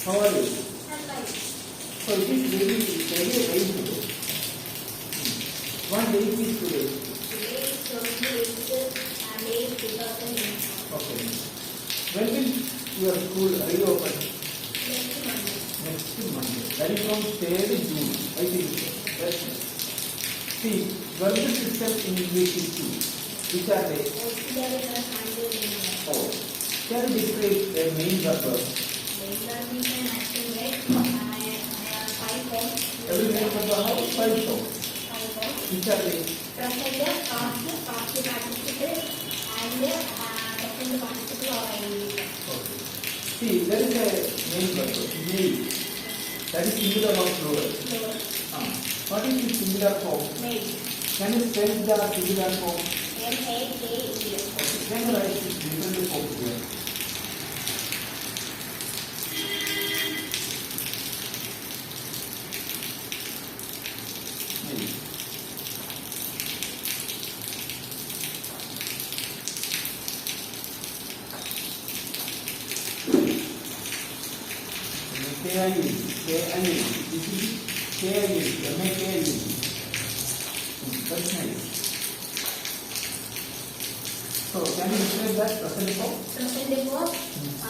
How are you? I'm fine. So it is very, very rainful. What date is today? Today is 28th and 2008. Okay. When will your school reopen? Next Monday. Next Monday. That is from 3rd June. I think. That's. See, verbal system in English is two. Which are they? Auxiliary plus handle Oh. Can you describe a main? And uh, present participle or ING. Okay. See, there is a main verb, mail. That is singular or plural. Plural. Ah. What is the singular form? Mail. Can you spell the singular form? M-A-K-E-L. Okay. Can you write it K-I-N, K-I-N, this is K-I-N, M-A-K-I-N. Hmm, That's nice. So, can you describe that present form? Present form, uh,